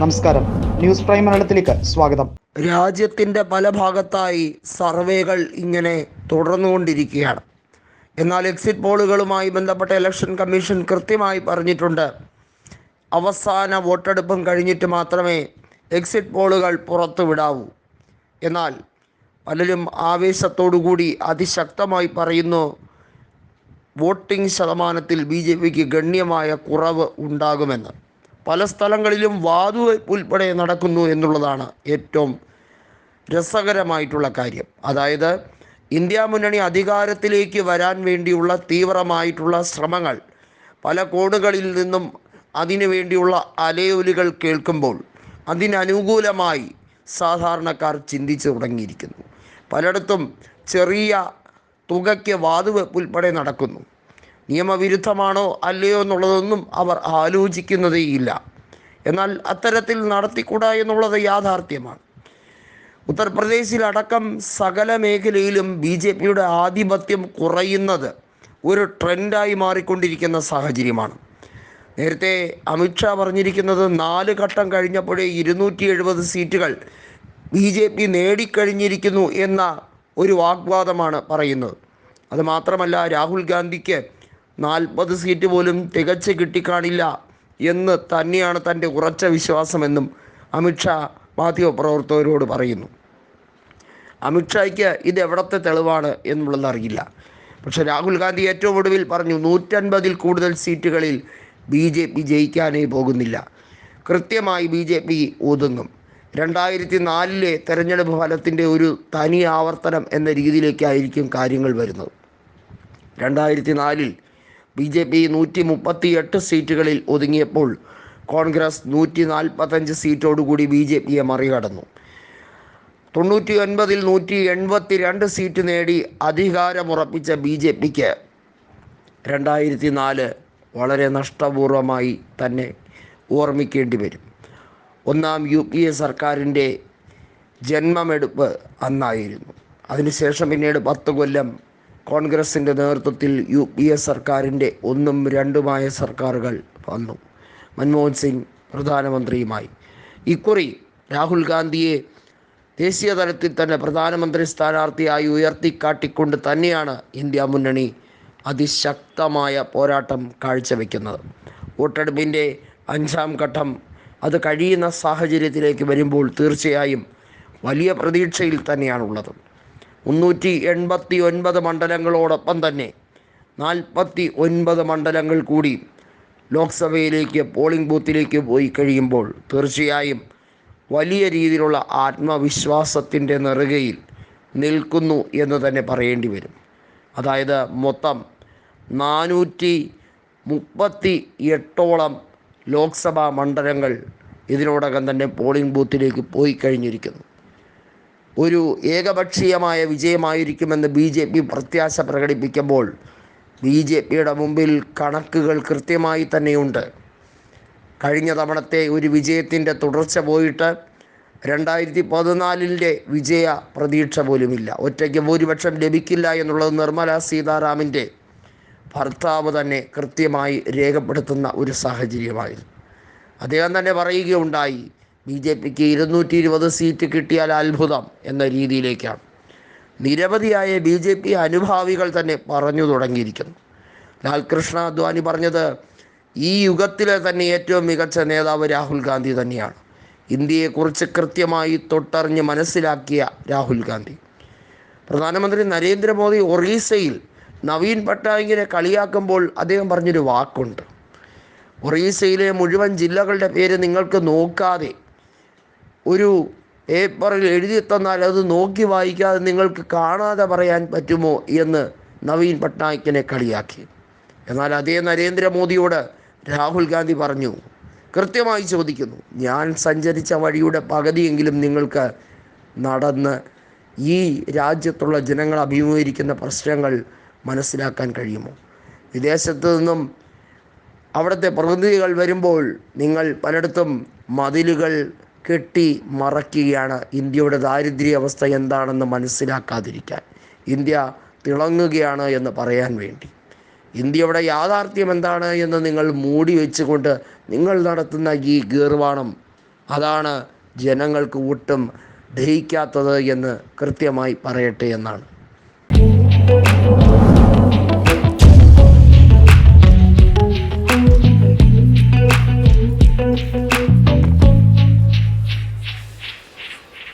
നമസ്കാരം. News prime മലയാളത്തിലേക്ക് സ്വാഗതം. രാജ്യത്തിന്റെ പല ഭാഗത്തായി സർവേകൾ ഇങ്ങനെ തുടർന്നുകൊണ്ടിരിക്കുകയാണ്. എന്നാൽ എക്സിറ്റ് പോളുകളുമായി ബന്ധപ്പെട്ട ഇലക്ഷൻ കമ്മീഷൻ കൃത്യമായി പറഞ്ഞിട്ടുണ്ട്. അവസാന വോട്ടെടുപ്പും കഴിഞ്ഞിട്ട് മാത്രമേ എക്സിറ്റ് പോളുകൾ പുറത്തുവിടാവൂ എന്നാൽ പലരും ആവേശത്തോടുകൂടി അതിശക്തമായി പറയുന്നു വോട്ടിംഗ് ശതമാനത്തിൽ ബി ജെ പിക്ക് ഗണ്യമായ കുറവ് ഉണ്ടാകുമെന്ന്. പല സ്ഥലങ്ങളിലും വാതു ഉൾപ്പെടെ നടക്കുന്നു എന്നുള്ളതാണ് ഏറ്റവും രസകരമായിട്ടുള്ള കാര്യം. അതായത് ഇന്ത്യ മുന്നണി അധികാരത്തിലേക്ക് വരാൻ വേണ്ടിയുള്ള തീവ്രമായിട്ടുള്ള ശ്രമങ്ങൾ പല കോണുകളിൽ നിന്നും അതിനു വേണ്ടിയുള്ള അലയൊലികൾ കേൾക്കുമ്പോൾ അതിനനുകൂലമായി സാധാരണക്കാർ ചിന്തിച്ചു തുടങ്ങിയിരിക്കുന്നു. പലയിടത്തും ചെറിയ തുകയ്ക്ക് വാതുവെപ്പ് ഉൾപ്പെടെ നടക്കുന്നു. നിയമവിരുദ്ധമാണോ അല്ലയോ എന്നുള്ളതൊന്നും അവർ ആലോചിക്കുന്നതേയില്ല എന്നാൽ അത്തരത്തിൽ നടത്തിക്കൂടാ എന്നുള്ളത് യാഥാർത്ഥ്യമാണ്. ഉത്തർപ്രദേശിലടക്കം സകല മേഖലയിലും ബി ജെ പിയുടെ ആധിപത്യം കുറയുന്നത് ഒരു ട്രെൻഡായി മാറിക്കൊണ്ടിരിക്കുന്ന സാഹചര്യമാണ്. നേരത്തെ അമിത്ഷാ പറഞ്ഞിരിക്കുന്നത് നാല് ഘട്ടം കഴിഞ്ഞപ്പോഴേ ഇരുന്നൂറ്റി എഴുപത് സീറ്റുകൾ ബി ജെ പി നേടിക്കഴിഞ്ഞിരിക്കുന്നു എന്ന ഒരു വാഗ്വാദമാണ് പറയുന്നത്. അതുമാത്രമല്ല രാഹുൽ ഗാന്ധിക്ക് നാൽപ്പത് സീറ്റ് പോലും തികച്ച് കിട്ടിക്കാണില്ല എന്ന് തന്നെയാണ് തന്റെ ഉറച്ച വിശ്വാസമെന്നും അമിത്ഷാ മാധ്യമപ്രവർത്തകരോട് പറയുന്നു. അമിത്ഷായ്ക്ക് ഇത് എവിടത്തെ തെളിവാണ് എന്നുള്ളത് അറിയില്ല. പക്ഷെ രാഹുൽ ഗാന്ധി ഏറ്റവും ഒടുവിൽ പറഞ്ഞു നൂറ്റൻപതിൽ കൂടുതൽ സീറ്റുകളിൽ ബി ജെ പി ജയിക്കാനേ പോകുന്നില്ല. കൃത്യമായി ബി ജെ പി ഒതുങ്ങും. രണ്ടായിരത്തി നാലിലെ തെരഞ്ഞെടുപ്പ് ഫലത്തിന്റെ ഒരു തനി ആവർത്തനം എന്ന രീതിയിലേക്കായിരിക്കും കാര്യങ്ങൾ വരുന്നത്. രണ്ടായിരത്തി നാലിൽ ബി ജെ പി നൂറ്റി മുപ്പത്തിയെട്ട് സീറ്റുകളിൽ ഒതുങ്ങിയപ്പോൾ കോൺഗ്രസ് നൂറ്റി നാൽപ്പത്തഞ്ച് സീറ്റോടുകൂടി ബി ജെ പിയെ മറികടന്നു. തൊണ്ണൂറ്റി ഒൻപതിൽ നൂറ്റി എൺപത്തി രണ്ട് സീറ്റ് നേടി അധികാരമുറപ്പിച്ച ബി ജെ പിക്ക് രണ്ടായിരത്തി നാല് വളരെ നഷ്ടപൂർവമായി തന്നെ ഓർമ്മിക്കേണ്ടി വരും. ഒന്നാം യു പി എ സർക്കാരിന്റെ ജന്മമെടുപ്പ് അന്നായിരുന്നു. അതിനുശേഷം പിന്നീട് പത്ത് കൊല്ലം കോൺഗ്രസിന്റെ നേതൃത്വത്തിൽ യു പി എ സർക്കാരിന്റെ ഒന്നും രണ്ടുമായ സർക്കാരുകൾ വന്നു. മൻമോഹൻ സിംഗ് പ്രധാനമന്ത്രിയുമായി. ഇക്കുറി രാഹുൽ ഗാന്ധിയെ ദേശീയ തലത്തിൽ തന്നെ പ്രധാനമന്ത്രി സ്ഥാനാർത്ഥിയായി ഉയർത്തിക്കാട്ടിക്കൊണ്ട് തന്നെയാണ് ഇന്ത്യ മുന്നണി അതിശക്തമായ പോരാട്ടം കാഴ്ചവെക്കുന്നത്. വോട്ടെടുപ്പിന്റെ അഞ്ചാം ഘട്ടം അത് കഴിയുന്ന സാഹചര്യത്തിലേക്ക് വരുമ്പോൾ തീർച്ചയായും വലിയ പ്രതീക്ഷയിൽ തന്നെയാണുള്ളത്. മുന്നൂറ്റി എൺപത്തി ഒൻപത് മണ്ഡലങ്ങളോടൊപ്പം തന്നെ നാൽപ്പത്തി ഒൻപത് മണ്ഡലങ്ങൾ കൂടി ലോക്സഭയിലേക്ക് പോളിംഗ് ബൂത്തിലേക്ക് പോയി കഴിയുമ്പോൾ തീർച്ചയായും വലിയ രീതിയിലുള്ള ആത്മവിശ്വാസത്തിന്റെ നെറുകയിൽ നിൽക്കുന്നു എന്ന് തന്നെ പറയേണ്ടി വരും. അതായത് മൊത്തം നാനൂറ്റി മുപ്പത്തി എട്ടോളം ലോക്സഭാ മണ്ഡലങ്ങൾ ഇതിനോടകം തന്നെ പോളിംഗ് ബൂത്തിലേക്ക് പോയി കഴിഞ്ഞിരിക്കുന്നു. ഒരു ഏകപക്ഷീയമായ വിജയമായിരിക്കുമെന്ന് ബി ജെ പി പ്രത്യാശ പ്രകടിപ്പിക്കുമ്പോൾ ബി ജെ പിയുടെ മുമ്പിൽ കണക്കുകൾ കൃത്യമായി തന്നെയുണ്ട്. കഴിഞ്ഞ തവണത്തെ ഒരു വിജയത്തിന്റെ തുടർച്ച പോയിട്ട് രണ്ടായിരത്തി പതിനാലിന്റെ വിജയ പ്രതീക്ഷ പോലുമില്ല. ഒറ്റയ്ക്ക് ഭൂരിപക്ഷം ലഭിക്കില്ല എന്നുള്ളത് നിർമ്മല സീതാറാമിന്റെ ഭർത്താവ് തന്നെ കൃത്യമായി രേഖപ്പെടുത്തുന്ന ഒരു സാഹചര്യമായിരുന്നു. അദ്ദേഹം തന്നെ പറയുകയുണ്ടായി ബി ജെ പിക്ക് ഇരുന്നൂറ്റി ഇരുപത് സീറ്റ് കിട്ടിയാൽ അത്ഭുതം എന്ന രീതിയിലേക്കാണ്. നിരവധിയായ ബി ജെ പി അനുഭാവികൾ തന്നെ പറഞ്ഞു തുടങ്ങിയിരിക്കുന്നു. ലാൽകൃഷ്ണ അദ്വാനി പറഞ്ഞത് ഈ യുഗത്തിലെ തന്നെ ഏറ്റവും മികച്ച നേതാവ് രാഹുൽ ഗാന്ധി തന്നെയാണ്. ഇന്ത്യയെക്കുറിച്ച് കൃത്യമായി തൊട്ടറിഞ്ഞ് മനസ്സിലാക്കിയ രാഹുൽ ഗാന്ധി. പ്രധാനമന്ത്രി നരേന്ദ്രമോദി ഒറീസയിൽ നവീൻ പട്നായിക്കിനെ കളിയാക്കുമ്പോൾ അദ്ദേഹം പറഞ്ഞൊരു വാക്കുണ്ട്. ഒറീസയിലെ മുഴുവൻ ജില്ലകളുടെ പേര് നിങ്ങൾക്ക് നോക്കാതെ ഒരു പേപ്പറിൽ എഴുതി തന്നാൽ അത് നോക്കി വായിക്കാതെ നിങ്ങൾക്ക് കാണാതെ പറയാൻ പറ്റുമോ എന്ന് നവീൻ പട്നായിക്കിനെ കളിയാക്കി. എന്നാൽ അതേ നരേന്ദ്രമോദിയോട് രാഹുൽ ഗാന്ധി പറഞ്ഞു കൃത്യമായി ചോദിക്കുന്നു ഞാൻ സഞ്ചരിച്ച വഴിയുടെ പകുതിയെങ്കിലും നിങ്ങൾക്ക് നടന്ന് ഈ രാജ്യത്തുള്ള ജനങ്ങൾ അഭിമുഖീകരിക്കുന്ന പ്രശ്നങ്ങൾ മനസ്സിലാക്കാൻ കഴിയുമോ? വിദേശത്ത് നിന്നും അവിടുത്തെ പ്രതിനിധികൾ വരുമ്പോൾ നിങ്ങൾ പലയിടത്തും മതിലുകൾ കെട്ടി മറക്കുകയാണ് ഇന്ത്യയുടെ ദാരിദ്ര്യ അവസ്ഥ എന്താണെന്ന് മനസ്സിലാക്കാതിരിക്കാൻ. ഇന്ത്യ തിളങ്ങുകയാണ് എന്ന് പറയാൻ വേണ്ടി. ഇന്ത്യയുടെ യാഥാർത്ഥ്യം എന്താണ് എന്ന് നിങ്ങൾ മൂടി വെച്ചുകൊണ്ട് നിങ്ങൾ നടത്തുന്ന ഈ ഗീർവാണം അതാണ് ജനങ്ങൾക്ക് ഒട്ടും ദഹിക്കാത്തത് എന്ന് കൃത്യമായി പറയട്ടെ എന്നാണ്.